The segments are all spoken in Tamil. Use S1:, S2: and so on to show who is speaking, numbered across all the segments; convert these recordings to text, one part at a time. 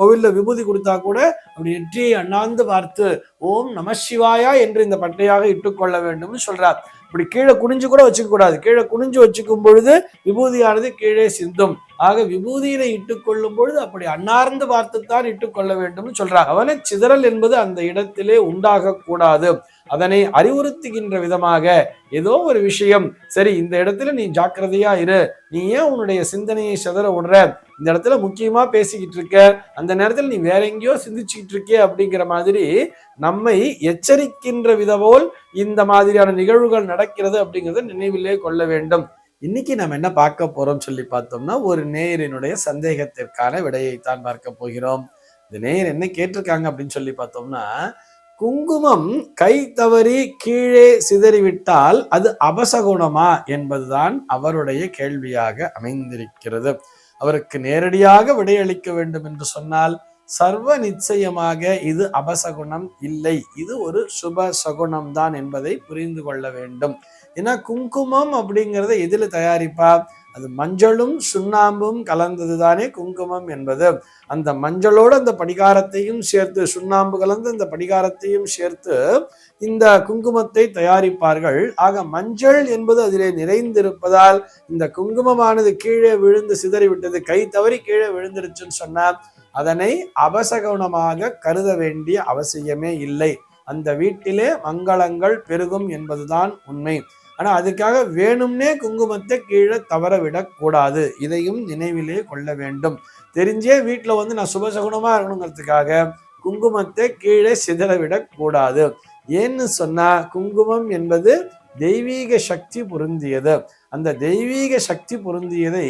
S1: கோவில்ல விபூதி கொடுத்தா கூட அப்படி நெற்றியை அண்ணாந்து பார்த்து ஓம் நம சிவாயா என்று இந்த பட்டையாக இட்டுக்கொள்ள வேண்டும்னு சொல்றார். இப்படி கீழே குனிஞ்சு கூட வச்சுக்க கூடாது. கீழே குனிஞ்சு வச்சுக்கும் பொழுது விபூதியானது கீழே சிந்தும். ஆக விபூதியில இட்டுக்கொள்ளும் பொழுது அப்படி அன்னார்ந்து பார்த்துத்தான் இட்டுக்கொள்ள வேண்டும்னு சொல்றார். அவனை சிதறல் என்பது அந்த இடத்திலே உண்டாக கூடாது. அதனை அறிவுறுத்துகின்ற விதமாக ஏதோ ஒரு விஷயம். சரி இந்த இடத்துல நீ ஜாக்கிரதையா இரு. நீ ஏன் உன்னுடைய சிந்தனையை சிதற விடுற? இந்த இடத்துல முக்கியமா பேசிக்கிட்டு இருக்க அந்த நேரத்தில் நீ வேற எங்கேயோ சிந்திச்சுக்கிட்டு இருக்கே அப்படிங்கிற மாதிரி நம்மை எச்சரிக்கின்ற விதபோல் இந்த மாதிரியான நிகழ்வுகள் நடக்கிறது அப்படிங்கிறத நினைவிலே கொள்ள வேண்டும். இன்னைக்கு நம்ம என்ன பார்க்க போறோம் சொல்லி பார்த்தோம்னா ஒரு நேயரினுடைய சந்தேகத்திற்கான விடையைத்தான் பார்க்க போகிறோம். இந்த நேயர் என்ன கேட்டிருக்காங்க அப்படின்னு சொல்லி பார்த்தோம்னா குங்குமம் கை தவறி கீழே சிதறிவிட்டால் அது அபசகுணமா என்பதுதான் அவருடைய கேள்வியாக அமைந்திருக்கிறது. அவருக்கு நேரடியாக விடையளிக்க வேண்டும் என்று சொன்னால் சர்வ நிச்சயமாக இது அபசகுணம் இல்லை. இது ஒரு சுப சகுணம் தான் என்பதை புரிந்து கொள்ள வேண்டும். ஏன்னா குங்குமம் அப்படிங்கிறத எதில் தயாரிப்பா? அது மஞ்சளும் சுண்ணாம்பும் கலந்தது தானே குங்குமம் என்பது. அந்த மஞ்சளோடு அந்த படிகாரத்தையும் சேர்த்து சுண்ணாம்பு கலந்து அந்த படிகாரத்தையும் சேர்த்து இந்த குங்குமத்தை தயாரிப்பார்கள். ஆக மஞ்சள் என்பது அதிலே நிறைந்திருப்பதால் இந்த குங்குமமானது கீழே விழுந்து சிதறிவிட்டது. கை தவறி கீழே விழுந்துருச்சுன்னு சொன்னா அதனை அபசகுணமாக கருத வேண்டிய அவசியமே இல்லை. அந்த வீட்டிலே மங்களங்கள் பெருகும் என்பதுதான் உண்மை. ஆனால் அதுக்காக வேணும்னே குங்குமத்தை கீழே தவற விடக்கூடாது இதையும் நினைவிலே கொள்ள வேண்டும். தெரிஞ்சே வீட்டில் வந்து நான் சுபசகுணமாக இருக்கணுங்கிறதுக்காக குங்குமத்தை கீழே சிதற விடக்கூடாது ஏன்னு சொன்னால் குங்குமம் என்பது தெய்வீக சக்தி பொருந்தியது. அந்த தெய்வீக சக்தி பொருந்தியதை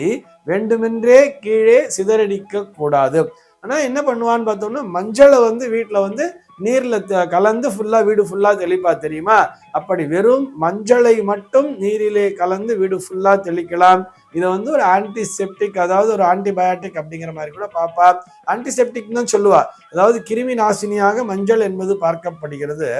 S1: வேண்டுமென்றே கீழே சிதறடிக்க கூடாது. ஆனால் என்ன பண்ணுவான்னு பார்த்தோம்னா மஞ்சளை வந்து வீட்டில் வந்து நீர்ல த- கலந்து ஃபுல்லா வீடு ஃபுல்லா தெளிப்பா தெரியுமா? அப்படி வெறும் மஞ்சளை மட்டும் நீரிலே கலந்து வீடு ஃபுல்லா தெளிக்கலாம். இதை வந்து ஒரு ஆன்டிசெப்டிக் அதாவது ஒரு ஆன்டிபயாட்டிக் அப்படிங்கிற மாதிரி கூட பாப்பா. ஆன்டிசெப்டிக் தான் சொல்லுவா. அதாவது கிருமி நாசினியாக மஞ்சள் என்பது பார்க்கப்படுகிறது.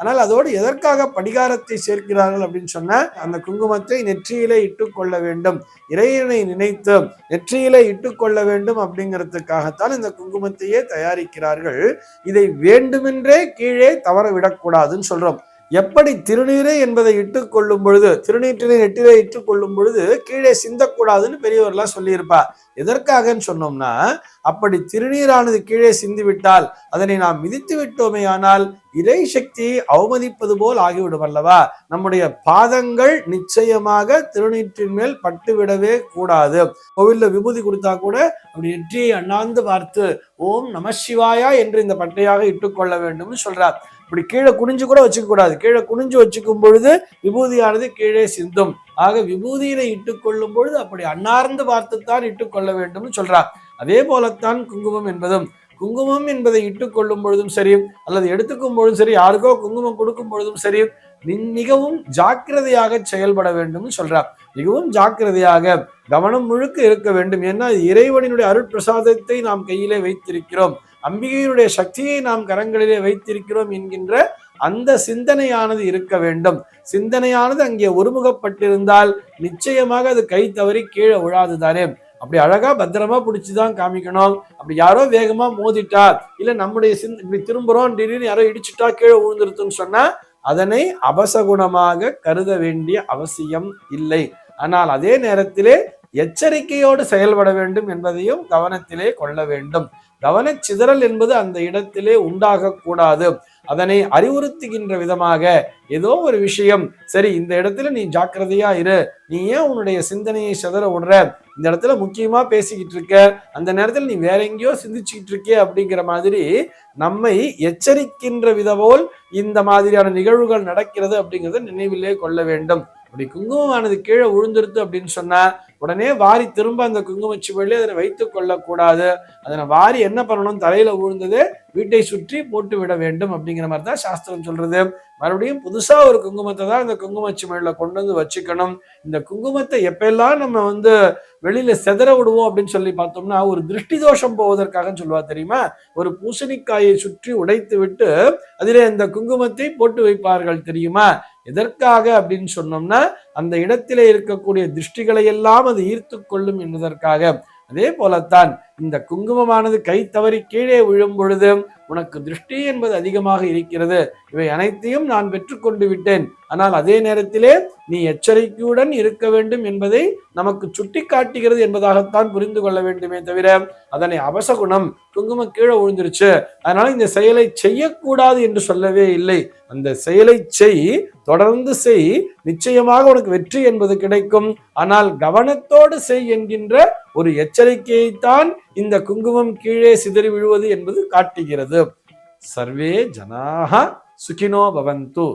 S1: ஆனால் அதோடு எதற்காக படிகாரத்தை சேர்க்கிறார்கள் அப்படின்னு சொன்ன அந்த குங்குமத்தை நெற்றியிலே இட்டுக்கொள்ள வேண்டும். இறைவனை நினைத்து நெற்றியிலே இட்டுக்கொள்ள வேண்டும் அப்படிங்கிறதுக்காகத்தான் இந்த குங்குமத்தையே தயாரிக்கிறார்கள். இதை வேண்டுமென்றே கீழே தவற விடக்கூடாதுன்னு சொல்றோம். எப்படி திருநீரே என்பதை இட்டுக் கொள்ளும் பொழுது திருநீற்றினை நெட்டிலே இட்டுக் கொள்ளும் பொழுது கீழே சிந்தக்கூடாதுன்னு பெரியவர்லாம் சொல்லியிருப்பா. எதற்காகன்னு சொன்னோம்னா அப்படி திருநீரானது கீழே சிந்தி விட்டால் அதனை நாம் மிதித்து விட்டோமே ஆனால் இறை சக்தியை அவமதிப்பது போல் ஆகிவிடும் அல்லவா? நம்முடைய பாதங்கள் நிச்சயமாக திருநீற்றின் மேல் பட்டுவிடவே கூடாது. கோவில்ல விபூதி கொடுத்தா கூட அப்படி நெற்றியை அண்ணாந்து பார்த்து ஓம் நம சிவாயா என்று இந்த பட்டையாக இட்டுக்கொள்ள வேண்டும்னு சொல்றார். இப்படி கீழே குனிஞ்சு கூட வச்சுக்க கூடாது. கீழே குனிஞ்சு வச்சுக்கும் பொழுது விபூதியானது கீழே சிந்தும். ஆக விபூதியினை இட்டுக்கொள்ளும் பொழுது அப்படி அன்னார்ந்து பார்த்துத்தான் இட்டுக்கொள்ள வேண்டும்னு சொல்றார். அதே போலத்தான் குங்குமம் என்பதும். குங்குமம் என்பதை இட்டுக்கொள்ளும் பொழுதும் சரி அல்லது எடுத்துக்கும் பொழுதும் சரி யாருக்கோ குங்குமம் கொடுக்கும் பொழுதும் சரி மிகவும் ஜாக்கிரதையாக செயல்பட வேண்டும் சொல்றார். மிகவும் ஜாக்கிரதையாக கவனம் முழுக்க இருக்க வேண்டும். ஏன்னா இறைவனினுடைய அருட்பிரசாதத்தை நாம் கையிலே வைத்திருக்கிறோம். அம்பிகையினுடைய சக்தியை நாம் கரங்களிலே வைத்திருக்கிறோம் என்கின்ற அந்த சிந்தனையானது இருக்க வேண்டும். சிந்தனையானது அங்கே ஒருமுகப்பட்டிருந்தால் நிச்சயமாக அது கை தவறி கீழே விழாது தானே அப்படி அழகா பத்திரமா பிடிச்சுதான் காமிக்கணும். அப்படி யாரோ வேகமா மோதிட்டா இல்ல நம்முடைய சிந்த இப்படி திரும்புறோம் திடீர்னு யாரோ இடிச்சுட்டா கீழே விழுந்துருதுன்னு சொன்னா அதனை அபசகுணமாக கருத வேண்டிய அவசியம் இல்லை. ஆனால் அதே நேரத்திலே எச்சரிக்கையோடு செயல்பட வேண்டும் என்பதையும் கவனத்திலே கொள்ள வேண்டும். கவனச்சிதறல் என்பது அந்த இடத்திலே உண்டாகக்கூடாது. அதனை அறிவுறுத்துகின்ற விதமாக ஏதோ ஒரு விஷயம். சரி இந்த இடத்துல நீ ஜாக்கிரதையா இரு. நீ ஏன் உன்னுடைய சிந்தனையை சிதற விடுற? இந்த இடத்துல முக்கியமா பேசிக்கிட்டு இருக்க. அந்த நேரத்தில் நீ வேற எங்கேயோ சிந்திச்சுக்கிட்டு இருக்கே அப்படிங்கிற மாதிரி நம்மை எச்சரிக்கின்ற விதபோல் இந்த மாதிரியான நிகழ்வுகள் நடக்கிறது அப்படிங்கிறத நினைவிலே கொள்ள வேண்டும். அப்படி குங்குமமானது கீழே விழுந்துருது அப்படின்னு சொன்னா உடனே வாரி திரும்ப அந்த குங்குமச்சுவள்ளி அதனை வைத்துக் கொள்ளக்கூடாது. அதனை வாரி என்ன பண்ணணும்? தலையில விழுந்தது வீட்டை சுற்றி போட்டு விட வேண்டும் அப்படிங்கிற மாதிரி தான் சாஸ்திரம் சொல்றது. மறுபடியும் புதுசா ஒரு குங்குமத்தை தான் இந்த குங்குமச்சுமழில கொண்டு வந்து வச்சுக்கணும். இந்த குங்குமத்தை எப்பெல்லாம் நம்ம வந்து வெளியில செதற விடுவோம் அப்படின்னு சொல்லி பார்த்தோம்னா ஒரு திருஷ்டி தோஷம் போவதற்காக சொல்லுவா தெரியுமா? ஒரு பூசணிக்காயை சுற்றி உடைத்து விட்டு அதிலே இந்த குங்குமத்தை போட்டு வைப்பார்கள் தெரியுமா? எதற்காக அப்படின்னு சொன்னோம்னா அந்த இடத்திலே இருக்கக்கூடிய திருஷ்டிகளை எல்லாம் அது ஈர்த்து கொள்ளும் என்பதற்காக. அதே போலத்தான் இந்த குங்குமமானது கை தவறி கீழே விழும் பொழுது உனக்கு திருஷ்டி என்பது அதிகமாக இருக்கிறது. இவை அனைத்தையும் நான் பெற்றுக்கொண்டு விட்டேன். ஆனால் அதே நேரத்திலே நீ எச்சரிக்கையுடன் இருக்க வேண்டும் என்பதை நமக்கு சுட்டி காட்டுகிறது என்பதாகத்தான் புரிந்து கொள்ள வேண்டுமே தவிர அதனை அவசகுணம் குங்குமம் கீழே விழுந்துருச்சு. அதனால இந்த செயலை செய்யக்கூடாது என்று சொல்லவே இல்லை. அந்த செயலை செய் தொடர்ந்து செய் நிச்சயமாக உனக்கு வெற்றி என்பது கிடைக்கும். ஆனால் கவனத்தோடு செய் என்கின்ற ஒரு எச்சரிக்கையைத்தான் இந்த குங்குமம் கீழே சிதறி விழுவது என்பது காட்டுகிறது. சர்வே ஜனாக சுகினோ பவந்து.